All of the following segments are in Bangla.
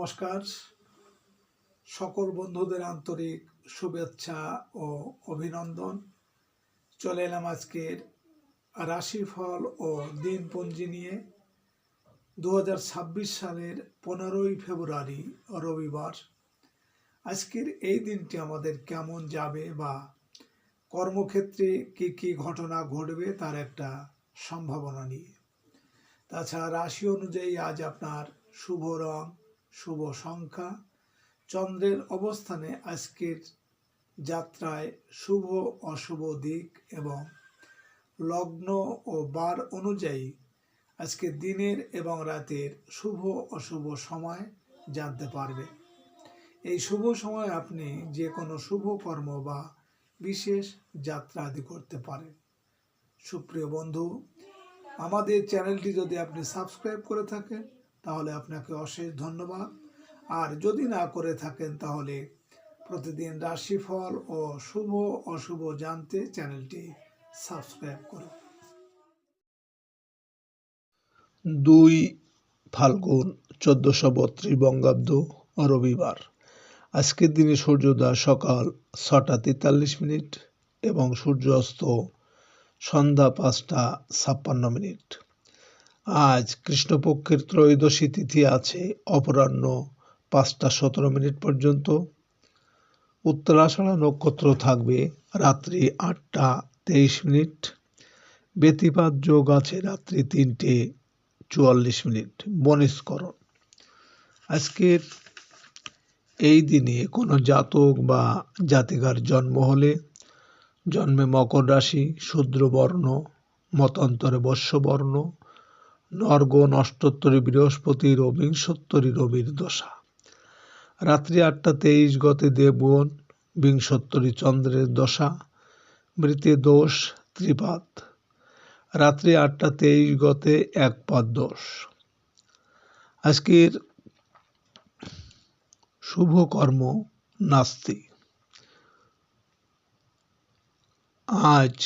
নমস্কার। সকল বন্ধুদের আন্তরিক শুভেচ্ছা ও অভিনন্দন। চলে এলাম আজকের রাশিফল ও দিনপঞ্জি নিয়ে। দু হাজার ছাব্বিশ সালের পনেরোই ফেব্রুয়ারি, রবিবার। আজকের এই দিনটি আমাদের কেমন যাবে বা কর্মক্ষেত্রে কি কি ঘটনা ঘটবে তার একটা সম্ভাবনা নিয়ে। তাছাড়া রাশি অনুযায়ী আজ আপনার শুভ রং শুভ সংখ্যা চন্দ্রের অবস্থানে আজকের যাত্রায় শুভ অশুভ দিক এবং লগ্ন ও বার অনুযায়ী আজকে দিনের এবং রাতের শুভ অশুভ সময় জানতে পারবে। এই শুভ সময় আপনি যে কোনো শুভ কর্ম বা বিশেষ যাত্রা আদি করতে পারেন। সুপ্রিয় বন্ধু, আমাদের চ্যানেলটি যদি আপনি সাবস্ক্রাইব করে থাকেন তাহলে আপনাকে অশেষ ধন্যবাদ। আর যদি না করে থাকেন তাহলে প্রতিদিন রাশিফল ও শুভ অশুভ জানতে চ্যানেলটি সাবস্ক্রাইব করুন। দুই ফাল্গুন, চোদ্দশো বত্রিশ বঙ্গাব্দ, রবিবার। আজকের দিনে সূর্যোদয় সকাল ছটা তেতাল্লিশ মিনিট এবং সূর্যাস্ত সন্ধ্যা পাঁচটা ছাপ্পান্ন মিনিট। আজ কৃষ্ণপক্ষের ত্রয়োদশী তিথি আছে অপরাহ্ন পাঁচটা সতেরো মিনিট পর্যন্ত। উত্তরাষাঢ়া নক্ষত্র থাকবে রাত্রি আটটা তেইশ মিনিট। ব্যতিপাত যোগ আছে রাত্রি তিনটে চুয়াল্লিশ মিনিট। বনিষ্করণ আজকের এই দিনে কোনো জাতক বা জাতিকার জন্ম হলে জন্মে মকর রাশি, শূদ্রবর্ণ, মতান্তরে বর্ষবর্ণ নরগণ অষ্টোত্তরী বৃহস্পতির ও রবির দশা। রাত্রি আটটা তেইশ গতে দেবগণ বিংশোত্তরী চন্দ্রের দশা, মৃতে দোষ ত্রিপাত রাত্রি আটটা তেইশ গতে এক পাদ দোষ। আজকের শুভ কর্ম নাস্তি। আজ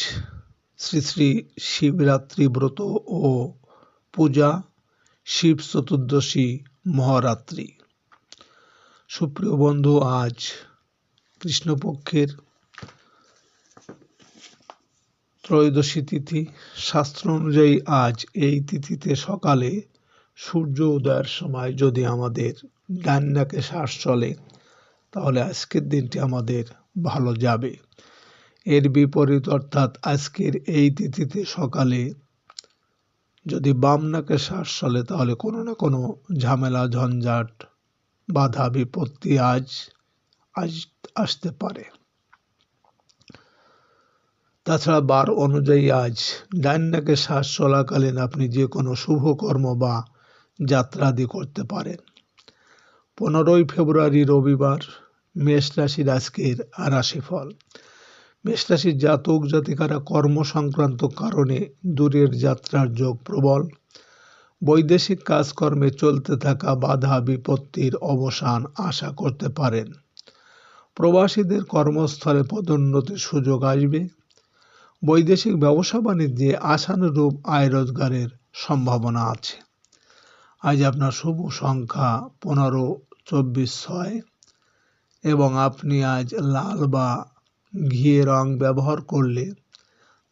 শ্রী শ্রী শিবরাত্রি ব্রত ও পূজা, শিব চতুর্দশী, মহারাত্রি। সুপ্রিয় বন্ধু, আজ কৃষ্ণপক্ষের ত্রয়োদশী তিথি। শাস্ত্র অনুযায়ী আজ এই তিথিতে সকালে সূর্য উদয়ের সময় যদি আমাদের ডান নাকে শ্বাস চলে, তাহলে আজকের দিনটি আমাদের ভালো যাবে। এর বিপরীত অর্থাৎ আজকের এই তিথিতে সকালে যদি বাম নাকে শ্বাস চলে, তাহলে কোনো না কোনো ঝামেলা, ঝঞ্ঝাট, বাধা, বিপত্তি আজ আজ আসতে পারে। তাছাড়া বার অনুযায়ী আজ ডান নাকে শ্বাস চলাকালীন আপনি যে কোনো শুভ কর্ম বা যাত্রাদি করতে পারেন। পনেরোই ফেব্রুয়ারি রবিবার মেষ রাশির আজকের রাশিফল। মেষ রাশির জাতক জাতিকারা কর্ম সংক্রান্ত কারণে দূরের যাত্রার যোগ প্রবল। বৈদেশিক কাজকর্মে চলতে থাকা বাধা বিপত্তির অবসান আশা করতে পারেন। প্রবাসীদের কর্মস্থলে পদোন্নতির সুযোগ আসবে। বৈদেশিক ব্যবসা বাণিজ্যে আশানুরূপ আয় রোজগারের সম্ভাবনা আছে। আজ আপনার শুভ সংখ্যা পনেরো, চব্বিশ, ছয় এবং আপনি আজ লাল বা ঘিয়ে রং ব্যবহার করলে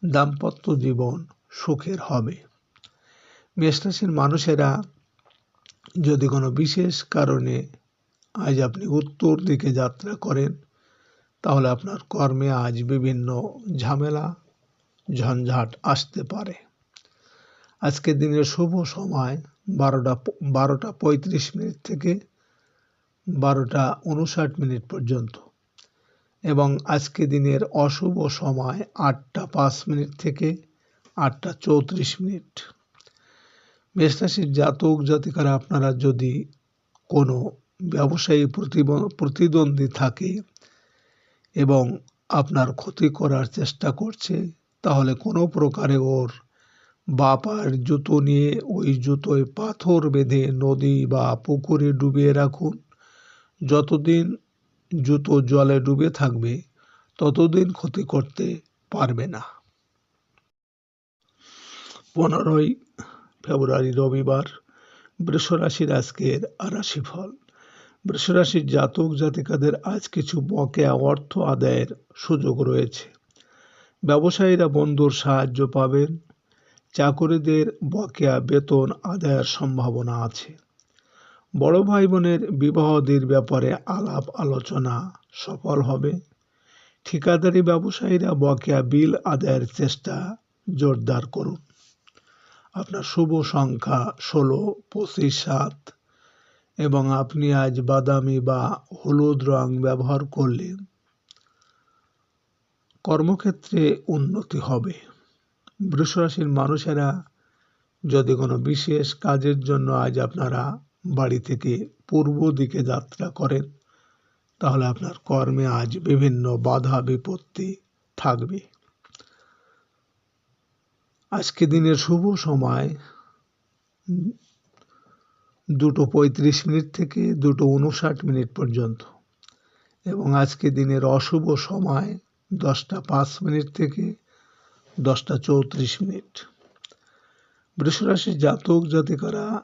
দাম্পত্য জীবন সুখের হবে। মেষরাশির মানুষেরা যদি কোনো বিশেষ কারণে আজ আপনি উত্তর দিকে যাত্রা করেন, তাহলে আপনার কর্মে আজ বিভিন্ন ঝামেলা, ঝঞ্ঝাট আসতে পারে। আজকের দিনের শুভ সময় বারোটা বারোটা পঁয়ত্রিশ মিনিট থেকে বারোটা উনষাট মিনিট পর্যন্ত। এবং আজকে দিনের অশুভ সময় আটটা পাঁচ মিনিট থেকে আটটা চৌত্রিশ মিনিট। মেষরাশির জাতক জাতিকারা, আপনারা যদি কোনো ব্যবসায়ী প্রতিদ্বন্দ্বী থাকে এবং আপনার ক্ষতি করার চেষ্টা করছে, তাহলে কোনো প্রকারে ওর বাপার জুতো নিয়ে ওই জুতোয় পাথর বেঁধে নদী বা পুকুরে ডুবিয়ে রাখুন। যতদিন জুতো জলে ডুবে থাকবে, ততদিন ক্ষতি করতে পারবে না। পনেরোই ফেব্রুয়ারি, রবিবার, বৃষরাশির আজকের রাশিফল। বৃষরাশির জাতক জাতিকাদের আজ কিছু বকেয়া অর্থ আদায়ের সুযোগ রয়েছে। ব্যবসায়ীরা বন্ধুর সাহায্য পাবেন, চাকরিদের বকেয়া বেতন আদায়ের সম্ভাবনা আছে। বড় ভাই বোনের বিবাহদের ব্যাপারে আলাপ আলোচনা সফল হবে। ঠিকাদারি ব্যবসায়ীরা বকেয়া বিল আদায়ের চেষ্টা জোরদার করুন। আপনার শুভ সংখ্যা ষোলো, পঁচিশ, সাত এবং আপনি আজ বাদামি বা হলুদ রং ব্যবহার করলে কর্মক্ষেত্রে উন্নতি হবে। বৃষরাশির মানুষেরা যদি কোনো বিশেষ কাজের জন্য আজ আপনারা বাড়ি থেকে পূর্ব দিকে যাত্রা করেন, তাহলে আপনার কর্মে আজ বিভিন্ন বাধা বিপত্তি থাকবে। আজকে দিনের শুভ সময়। দুটো পঁয়ত্রিশ মিনিট থেকে দুটো উনষাট মিনিট পর্যন্ত। এবং আজকে দিনের অশুভ সময় দশটা পাঁচ মিনিট থেকে দশটা চৌত্রিশ মিনিট। বৃষরাশির জাতক জাতিকারা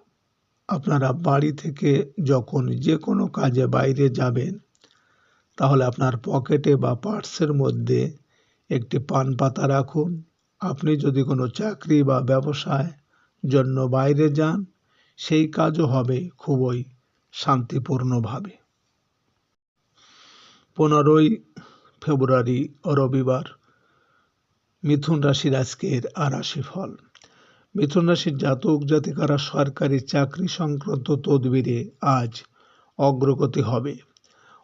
আপনারা বাড়ি থেকে যখন যে কোনো কাজে বাইরে যাবেন, তাহলে আপনার পকেটে বা পার্সের মধ্যে একটি পান পাতা রাখুন। আপনি যদি কোনো চাকরি বা ব্যবসায় জন্য বাইরে যান, সেই কাজও হবে খুবই শান্তিপূর্ণভাবে। পনেরোই ফেব্রুয়ারি রবিবার, মিথুন রাশির আজকের আরাশি ফল মিথুন রাশির জাতক জাতিকারা সরকারি চাকরি সংক্রান্ত তদবিরে আজ অগ্রগতি হবে।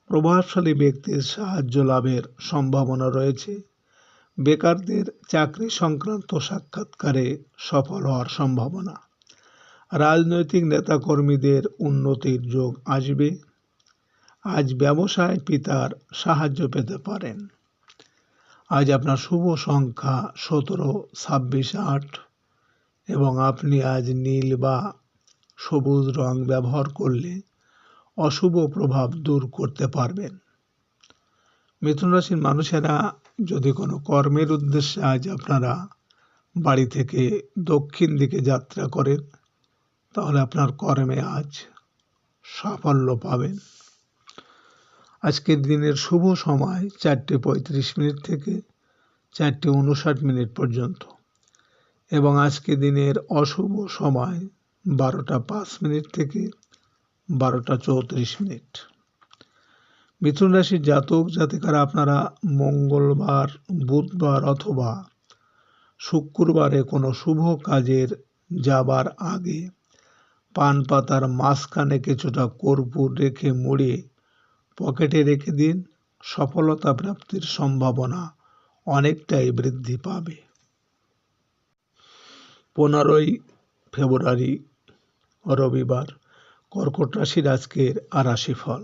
প্রভাবশালী ব্যক্তির সাহায্য লাভের সম্ভাবনা রয়েছে। বেকারদের চাকরি সংক্রান্ত সাক্ষাৎকারে সফল হওয়ার সম্ভাবনা। রাজনৈতিক নেতাকর্মীদের উন্নতির যোগ আসবে। আজ ব্যবসায় পিতার সাহায্য পেতে পারেন। আজ আপনার শুভ সংখ্যা সতেরো, ছাব্বিশ, আট। এবং আপনি আজ নীল বা সবুজ রং ব্যবহার করলে অশুভ প্রভাব দূর করতে পারবেন। মিথুন রাশির মানুষেরা যদি কোনো কর্মের উদ্দেশ্যে আজ আপনারা বাড়ি থেকে দক্ষিণ দিকে যাত্রা করেন, তাহলে আপনার কর্মে আজ সাফল্য পাবেন। আজকের দিনের শুভ সময় চারটে পঁয়ত্রিশ মিনিট থেকে চারটে উনষাট মিনিট পর্যন্ত। এবং আজকে দিনের অশুভ সময় বারোটা পাঁচ মিনিট থেকে বারোটা চৌত্রিশ মিনিট। মিথুন রাশির জাতক জাতিকারা, আপনারা মঙ্গলবার, বুধবার অথবা শুক্রবারে কোনো শুভ কাজের যাবার আগে পান পাতার মাঝখানে কিছুটা কর্পূর রেখে মুড়ে পকেটে রেখে দিন। সফলতা প্রাপ্তির সম্ভাবনা অনেকটাই বৃদ্ধি পাবে। পনেরোই ফেব্রুয়ারি রবিবার কর্কট রাশির আজকের আরাশি ফল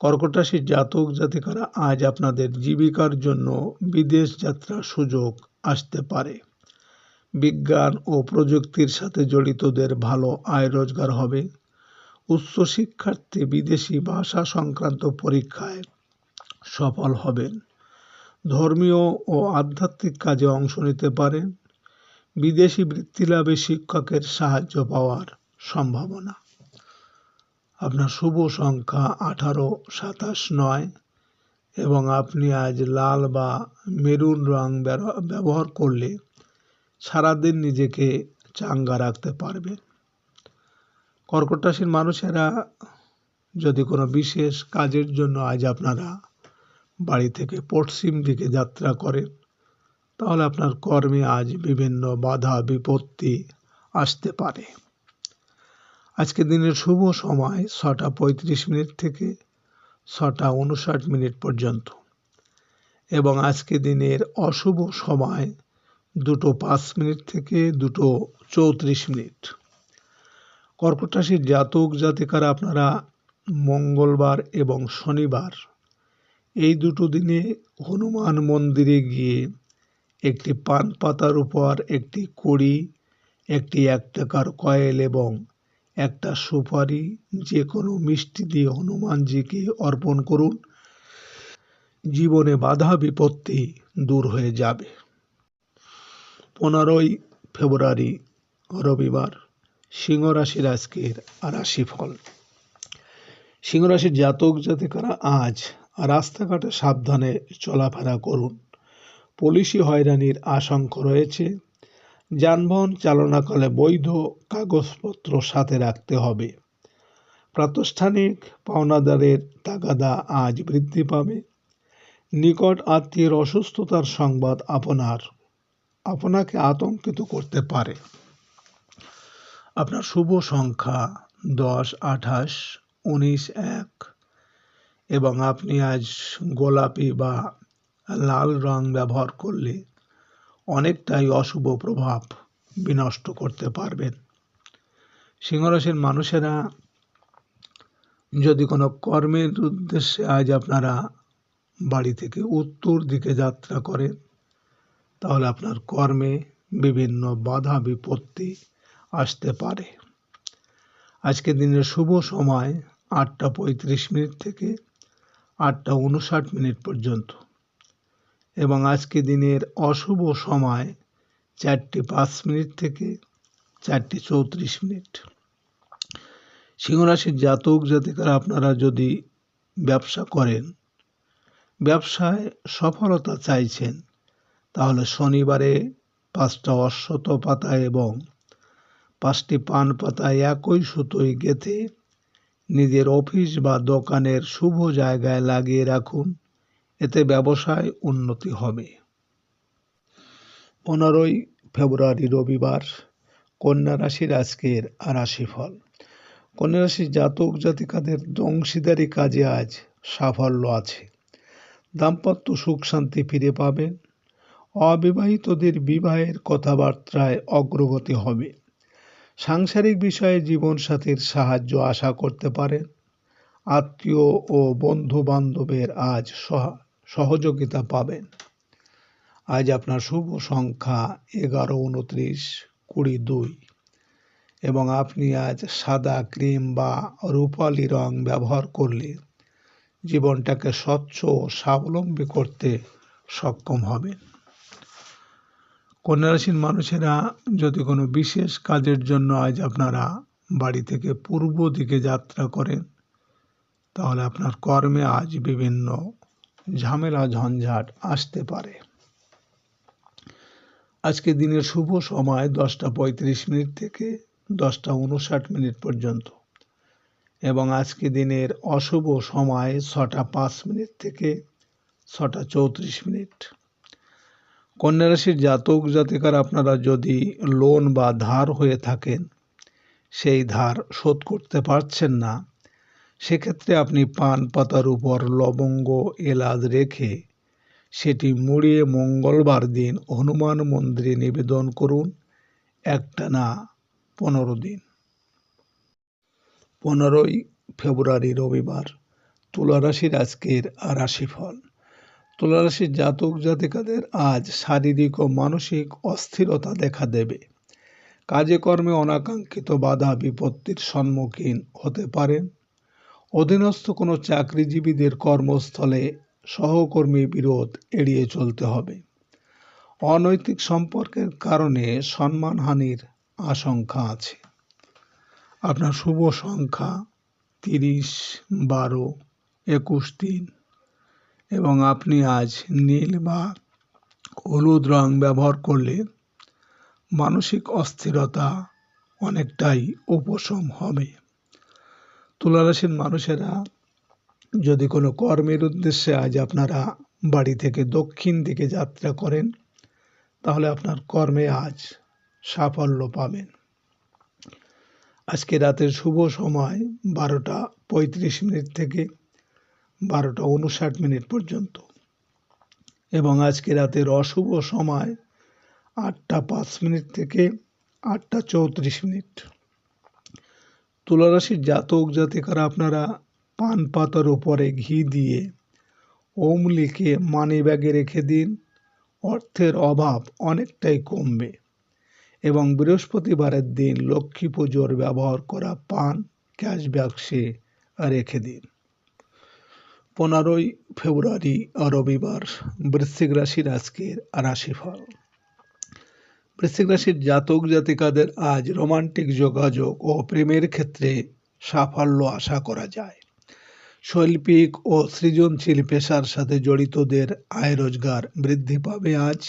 কর্কট রাশির জাতক জাতিকারা আজ আপনাদের জীবিকার জন্য বিদেশ যাত্রার সুযোগ আসতে পারে। বিজ্ঞান ও প্রযুক্তির সাথে জড়িতদের ভালো আয় রোজগার হবে। উচ্চ শিক্ষার্থী বিদেশি ভাষা সংক্রান্ত পরীক্ষায় সফল হবেন। ধর্মীয় ও আধ্যাত্মিক কাজে অংশ নিতে পারেন বিদেশি বৃত্তি লাভে শিক্ষকের সাহায্য পাওয়ার সম্ভাবনা। আপনার শুভ সংখ্যা আঠারো, সাতাশ, নয় এবং আপনি আজ লাল বা মেরুন রং ব্যবহার করলে সারাদিন নিজেকে চাঙ্গা রাখতে পারবেন। কর্কট রাশির মানুষেরা যদি কোনো বিশেষ কাজের জন্য আজ আপনারা বাড়ি থেকে পশ্চিম দিকে যাত্রা করেন তাহলে আপনার কর্মে আজ বিভিন্ন বাধা, বিপত্তি আসতে পারে। আজকে দিনের শুভ সময় ছটা পঁয়ত্রিশ মিনিট থেকে ছটা উনষাট মিনিট পর্যন্ত। এবং আজকে দিনের অশুভ সময় দুটো পাঁচ মিনিট থেকে দুটো চৌত্রিশ মিনিট। কর্কট রাশির জাতক জাতিকারা আপনারা মঙ্গলবার এবং শনিবার এই দুটো দিনে হনুমান মন্দিরে গিয়ে একটি পান পাতার উপর, একটি কড়ি, একটি এক টাকার কয়েল এবং একটা সুপারি যে কোনো মিষ্টি দিয়ে হনুমানজিকে অর্পণ করুন। জীবনে বাধা বিপত্তি দূর হয়ে যাবে। পনেরোই ফেব্রুয়ারি, রবিবার সিংহ রাশির আজকের রাশিফল। সিংহরাশির জাতক জাতিকারা আজ রাস্তাঘাটে সাবধানে চলাফেরা করুন। পুলিশি হয়রানির আশঙ্কা রয়েছে। যানবাহন চালনাকালে বৈধ কাগজপত্র সাথে রাখতে হবে। প্রাতিষ্ঠানিক পাওনাদারের তাগাদা আজ বৃদ্ধি পাবে। নিকট আত্মীয়ের অসুস্থতার সংবাদ আপনার, আপনাকে আতঙ্কিত করতে পারে। আপনার শুভ সংখ্যা দশ, আঠাশ, উনিশ, এক, এবং আপনি আজ গোলাপি বা লাল রং ব্যবহার করলে অনেকটাই অশুভ প্রভাব বিনষ্ট করতে পারবেন। সিংহরাশির মানুষেরা, যদি কোনো কর্মের উদ্দেশ্যে আজ আপনারা বাড়ি থেকে উত্তর দিকে যাত্রা করেন, তাহলে আপনার কর্মে বিভিন্ন বাধা বিপত্তি আসতে পারে। আজকের দিনের শুভ সময় আটটা পঁয়ত্রিশ মিনিট থেকে আটটা উনষাট মিনিট পর্যন্ত। এবং আজকে দিনের অশুভ সময় চারটে পাঁচ মিনিট থেকে চারটে চৌত্রিশ মিনিট। সিংহরাশির জাতক জাতিকারা, আপনারা যদি ব্যবসা করেন, ব্যবসায় সফলতা চাইছেন, তাহলে শনিবারে পাঁচটা অশ্বত পাতা এবং পাঁচটি পান পাতায় একই সুতোয় গেঁথে নিজের অফিস বা দোকানের শুভ জায়গায় লাগিয়ে রাখুন। এতে ব্যবসায় উন্নতি হবে। পনেরোই ফেব্রুয়ারি রবিবার কন্যা রাশির আজকের রাশিফল। কন্যা রাশির জাতক জাতিকাদের অংশীদারি কাজে আজ সাফল্য আছে। দাম্পত্য সুখ শান্তি ফিরে পাবেন। অবিবাহিতদের বিবাহের কথাবার্তায় অগ্রগতি হবে। সাংসারিক বিষয়ে জীবনসাথীর সাহায্য আশা করতে পারেন। আত্মীয় ও বন্ধু বান্ধবের আজ সহযোগিতা পাবেন। আজ আপনার শুভ সংখ্যা এগারো, উনত্রিশ, কুড়ি, দুই। এবং আপনি আজ সাদা ক্রিম বা রূপালি রং ব্যবহার করলে জীবনটাকে স্বচ্ছ ও স্বাবলম্বী করতে সক্ষম হবেন। কন্যা রাশির মানুষেরা, যদি কোনো বিশেষ কাজের জন্য আজ আপনারা বাড়ি থেকে পূর্ব দিকে যাত্রা করেন, তাহলে আপনার কর্মে আজ বিভিন্ন ঝামেলা ঝঞ্ঝাট আসতে পারে। আজকে দিনের শুভ সময় দশটা পঁয়ত্রিশ মিনিট থেকে দশটা উনষাট মিনিট পর্যন্ত এবং আজকে দিনের অশুভ সময় ছটা পাঁচ মিনিট থেকে ছটা চৌত্রিশ মিনিট। কন্যা রাশির জাতক জাতিকার আপনারা যদি লোন বা ধার হয়ে থাকেন, সেই ধার শোধ করতে পারছেন না। সেক্ষেত্রে আপনি পান, পাতার উপর লবঙ্গ, এলাচ রেখে সেটি মুড়িয়ে মঙ্গলবার দিন হনুমান মন্দিরে নিবেদন করুন। একটানা পনেরো দিন। পনেরোই ফেব্রুয়ারি রবিবার তুলা রাশির আজকের রাশিফল। তুলা রাশির জাতক জাতিকাদের আজ শারীরিক ও মানসিক অস্থিরতা দেখা দেবে। কাজে কর্মে অনাকাঙ্ক্ষিত বাধা বিপত্তির সম্মুখীন হতে পারেন। অধীনস্থ কোনো চাকরিজীবীদের কর্মস্থলে সহকর্মী বিরোধ এড়িয়ে চলতে হবে। অনৈতিক সম্পর্কের কারণে সম্মানহানির আশঙ্কা আছে। আপনার শুভ সংখ্যা তিরিশ, বারো, একুশ দিন এবং আপনি আজ নীল বা হলুদ রং ব্যবহার করলে মানসিক অস্থিরতা অনেকটাই উপশম হবে। তুলারাশির মানুষেরা যদি কোনো কর্মের উদ্দেশ্যে আজ আপনারা বাড়ি থেকে দক্ষিণ দিকে যাত্রা করেন, তাহলে আপনার কর্মে আজ সাফল্য পাবেন। আজকে রাতের শুভ সময় বারোটা পঁয়ত্রিশ মিনিট থেকে বারোটা উনষাট মিনিট পর্যন্ত। এবং আজকে রাতের অশুভ সময় আটটা পাঁচ মিনিট থেকে আটটা চৌত্রিশ মিনিট। তুলারাশির জাতক জাতিকারা আপনারা পান পাতার উপরে ঘি দিয়ে ওম লিখে মানি ব্যাগে রেখে দিন। অর্থের অভাব অনেকটাই কমবে এবং বৃহস্পতিবারের দিন লক্ষ্মী পুজোর ব্যবহার করা পান ক্যাশ বাক্সে রেখে দিন। পনেরোই ফেব্রুয়ারি রবিবার বৃশ্চিক রাশির আজকের রাশিফল। বৃশ্চিক রাশির জাতক জাতিকাদের আজ রোমান্টিক যোগাযোগ ও প্রেমের ক্ষেত্রে সাফল্য আশা করা যায়। শৈল্পিক ও সৃজনশীল পেশার সাথে জড়িতদের আয় রোজগার বৃদ্ধি পাবে আজ।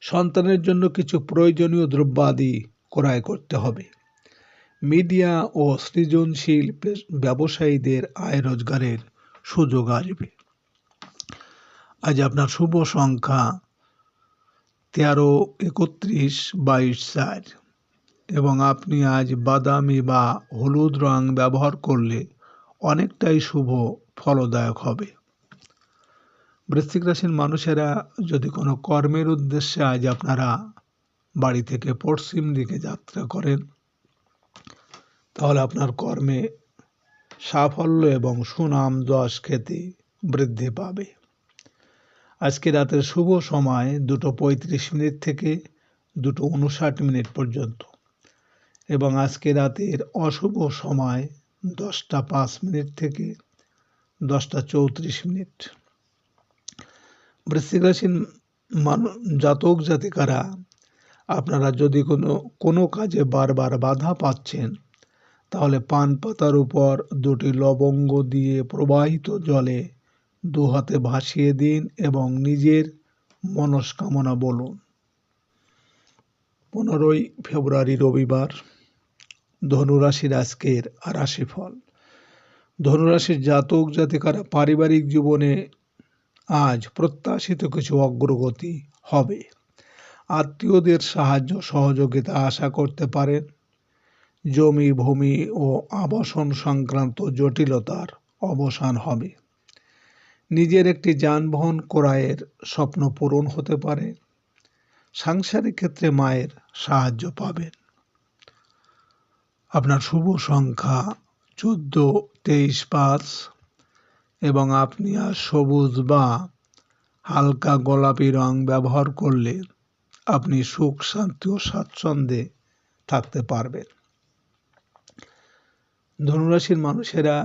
সন্তানের জন্য কিছু প্রয়োজনীয় দ্রব্যাদি ক্রয় করতে হবে। মিডিয়া ও সৃজনশীল ব্যবসায়ীদের আয় রোজগারের সুযোগ আসবে। আজ আপনার শুভ সংখ্যা তেরো একত্রিশ বাইশ চার। এবং আপনি আজ বাদামি বা হলুদ রং ব্যবহার করলে অনেকটাই শুভ, ফলদায়ক হবে। বৃশ্চিক রাশির মানুষেরা যদি কোনো কর্মের উদ্দেশ্যে আজ আপনারা বাড়ি থেকে পশ্চিম দিকে যাত্রা করেন, তাহলে আপনার কর্মে সাফল্য এবং সুনাম যশ খ্যাতি বৃদ্ধি পাবে। আজকে রাতের শুভ সময় দুটো পঁয়ত্রিশ মিনিট থেকে দুটো উনষাট মিনিট পর্যন্ত। এবং আজকে রাতের অশুভ সময় দশটা পাঁচ মিনিট থেকে দশটা চৌত্রিশ মিনিট। বৃশ্চিক রাশির জাতক জাতিকারা, আপনারা যদি কোনো কোনো কাজে বারবার বাধা পাচ্ছেন, তাহলে পান পাতার উপর দুটি লবঙ্গ দিয়ে প্রবাহিত জলে দু হাতে ভাসিয়ে দিন এবং নিজের মনস্কামনা বলুন। পনেরোই ফেব্রুয়ারি রবিবার, ধনুরাশির আজকের রাশিফল। ধনুরাশির জাতক জাতিকারা পারিবারিক জীবনে আজ প্রত্যাশিত কিছু অগ্রগতি হবে। আত্মীয়দের সাহায্য সহযোগিতা আশা করতে পারেন। জমি, ভূমি ও আবাসন সংক্রান্ত জটিলতার অবসান হবে। নিজের একটি যানবাহন ক্রয়ের স্বপ্ন পূরণ হতে পারে। সাংসারিক ক্ষেত্রে মায়ের সাহায্য পাবেন। আপনার শুভ সংখ্যা চোদ্দ, তেইশ, পাঁচ এবং আপনি আর সবুজ বা হালকা গোলাপি রং ব্যবহার করলে আপনি সুখ, শান্তি ও স্বাচ্ছন্দ্যে থাকতে পারবেন। ধনুরাশির মানুষেরা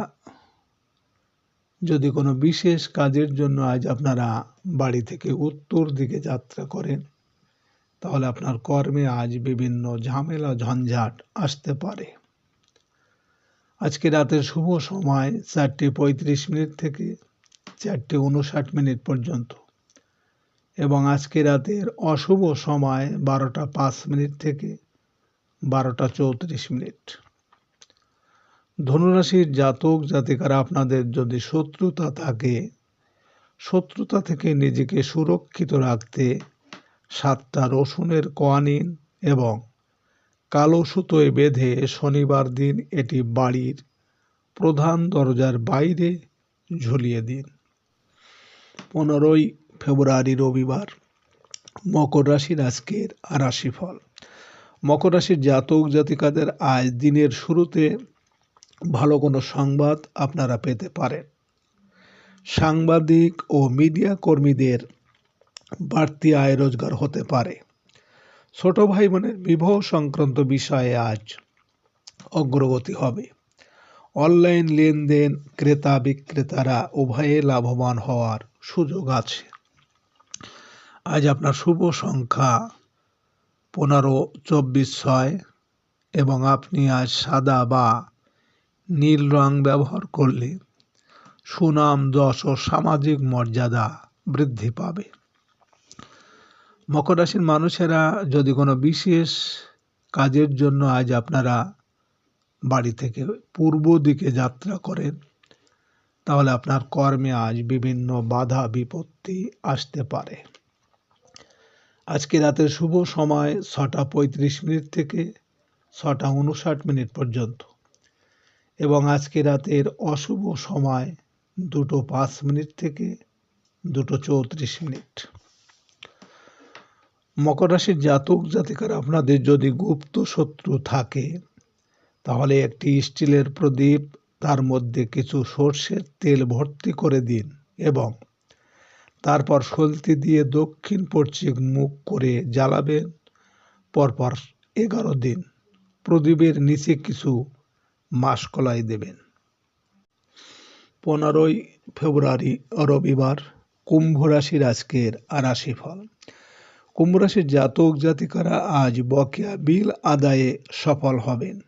যদি কোনো বিশেষ কাজের জন্য আজ আপনারা বাড়ি থেকে উত্তর দিকে যাত্রা করেন, তাহলে আপনার কর্মে আজ বিভিন্ন ঝামেলা, ঝঞ্ঝাট আসতে পারে। আজকে রাতের শুভ সময় চারটে পঁয়ত্রিশ মিনিট থেকে চারটে উনষাট মিনিট পর্যন্ত এবং আজকে রাতের অশুভ সময় বারোটা পাঁচ মিনিট থেকে বারোটা চৌত্রিশ মিনিট। ধনুরাশির জাতক, জাতিকারা, আপনাদের যদি শত্রুতা থাকে, শত্রুতা থেকে নিজেকে সুরক্ষিত রাখতে সাতটা রসুনের কোয়া নিন এবং কালো সুতোয় বেঁধে শনিবার দিন এটি বাড়ির প্রধান দরজার বাইরে ঝুলিয়ে দিন। পনেরোই ফেব্রুয়ারি, রবিবার, মকর রাশির আজকের রাশিফল মকর রাশির জাতক, জাতিকাদের আজ দিনের শুরুতে ভালো কোনো সংবাদ আপনারা পেতে পারেন। সাংবাদিক ও মিডিয়া কর্মীদের বাড়তি আয় রোজগার হতে পারে। ছোট ভাই বোনের বিবাহ সংক্রান্ত বিষয়ে আজ অগ্রগতি হবে। অনলাইন লেনদেন, ক্রেতা বিক্রেতারা উভয়ে লাভবান হওয়ার সুযোগ আছে। আজ আপনার শুভ সংখ্যা পনেরো, চব্বিশ, ছয় এবং আপনি আজ সাদা বা নীল রং ব্যবহার করলে সুনাম, যশ ও সামাজিক মর্যাদা বৃদ্ধি পাবে। মকর রাশির মানুষেরা যদি কোনো বিশেষ কাজের জন্য আজ আপনারা বাড়ি থেকে পূর্ব দিকে যাত্রা করেন, তাহলে আপনার কর্মে আজ বিভিন্ন বাধা, বিপত্তি আসতে পারে। আজকে রাতের শুভ সময় ছটা পঁয়ত্রিশ মিনিট থেকে ছটা উনষাট মিনিট পর্যন্ত। এবং আজকে রাতের অশুভ সময় দুটো পাঁচ মিনিট থেকে দুটো চৌত্রিশ মিনিট। মকর রাশির জাতক জাতিকার, আপনাদের যদি গুপ্ত শত্রু থাকে, তাহলে একটি স্টিলের প্রদীপ তার মধ্যে কিছু সর্ষের তেল ভর্তি করে দিন এবং তারপর সলতি দিয়ে দক্ষিণ পশ্চিম মুখ করে জ্বালাবেন। পরপর এগারো দিন প্রদীপের নিচে কিছু মাসকলাই দেবেন। পনেরোই ফেব্রুয়ারি রবিবার কুম্ভ রাশির আজকের রাশিফল। কুম্ভ রাশির জাতক জাতিকারা আজ বকেয়া বিল আদায়ে সফল হবেন।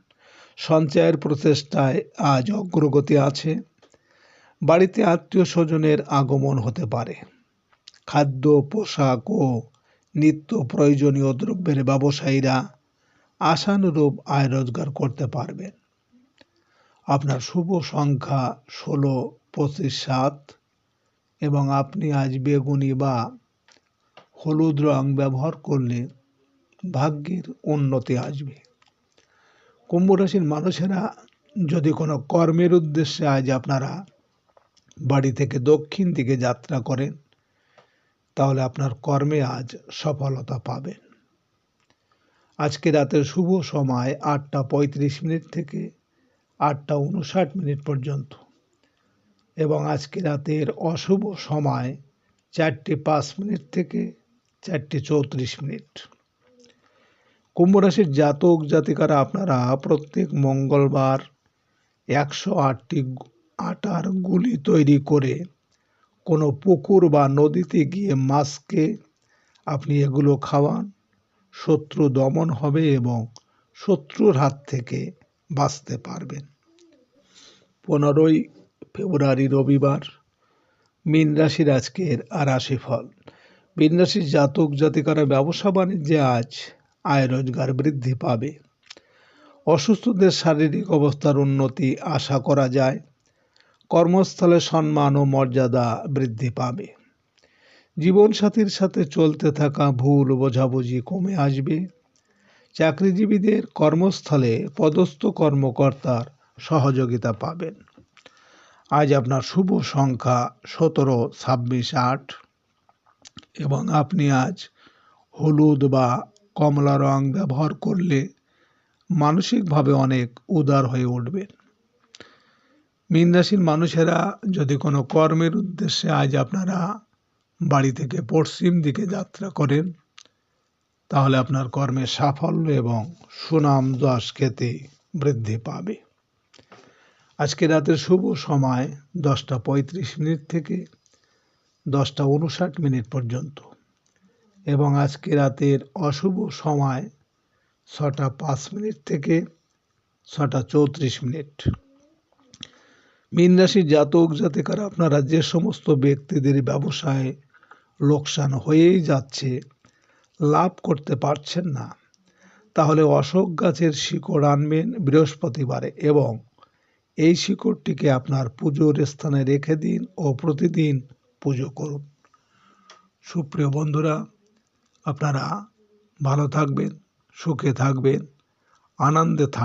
সঞ্চয়ের প্রচেষ্টায় আজ অগ্রগতি আছে। বাড়িতে আত্মীয় স্বজনের আগমন হতে পারে। খাদ্য, পোশাক ও নিত্য প্রয়োজনীয় দ্রব্যের ব্যবসায়ীরা আশানুরূপ আয় রোজগার করতে পারবেন। আপনার শুভ সংখ্যা ষোলো, পঁচিশ, সাত এবং আপনি আজ বেগুনি বা হলুদ রং ব্যবহার করলে ভাগ্যের উন্নতি আসবে। কুম্ভ রাশির মানুষেরা যদি কোনো কর্মের উদ্দেশ্যে আজ আপনারা বাড়ি থেকে দক্ষিণ দিকে যাত্রা করেন, তাহলে আপনার কর্মে আজ সফলতা পাবেন। আজকে রাতের শুভ সময় আটটা পঁয়ত্রিশ মিনিট থেকে আটটা উনষাট মিনিট পর্যন্ত। এবং আজকে রাতের অশুভ সময় চারটে পাঁচ মিনিট থেকে চারটে চৌত্রিশ মিনিট। কুম্ভ রাশির জাতক জাতিকারা আপনারা প্রত্যেক মঙ্গলবার একশো আটটি আটার গুলি তৈরি করে কোনো পুকুর বা নদীতে গিয়ে মাছকে আপনি এগুলো খাওয়ান। শত্রু দমন হবে এবং শত্রুর হাত থেকে বাঁচতে পারবেন। পনেরোই ফেব্রুয়ারি রবিবার, মীন রাশির আজকের রাশিফল মীন রাশির জাতক জাতিকারা ব্যবসা বাণিজ্যে আজ আয় রোজগার বৃদ্ধি পাবে। অসুস্থদের শারীরিক অবস্থার উন্নতি আশা করা যায়। কর্মস্থলে সম্মান ও মর্যাদা বৃদ্ধি পাবে। জীবনসাথীর সাথে চলতে থাকা ভুল বোঝাবুঝি কমে আসবে। চাকরিজীবীদের কর্মস্থলে পদস্থ কর্মকর্তার সহযোগিতা পাবেন। আজ আপনার শুভ সংখ্যা সতেরো, ছাব্বিশ, আট। এবং আপনি আজ হলুদ বা কমলা রং ব্যবহার করলে মানসিকভাবে অনেক উদার হয়ে উঠবেন। মীন মানুষেরা যদি কোনো কর্মের উদ্দেশ্যে আজ আপনারা বাড়ি থেকে পশ্চিম দিকে যাত্রা করেন তাহলে আপনার কর্মে সাফল্য এবং সুনাম যশ খ্যাতি বৃদ্ধি পাবে। আজকে রাতের শুভ সময় দশটা পঁয়ত্রিশ মিনিট থেকে দশটা উনষাট মিনিট পর্যন্ত এবং আজকে রাতের অশুভ সময় ছটা পাঁচ মিনিট থেকে ছটা চৌত্রিশ মিনিট। মীন রাশির জাতক জাতিকারা, আপনারা যে সমস্ত ব্যক্তিদের ব্যবসায় লোকসান হয়েই যাচ্ছে লাভ করতে পারছেন না। তাহলে অশোক গাছের শিকড় আনবেন বৃহস্পতিবারে এবং এই শিকড়টিকে আপনার পুজোর স্থানে রেখে দিন ও প্রতিদিন পুজো করুন। সুপ্রিয় বন্ধুরা, আপনারা ভালো থাকবেন, সুখে থাকবেন, আনন্দে থাকবেন।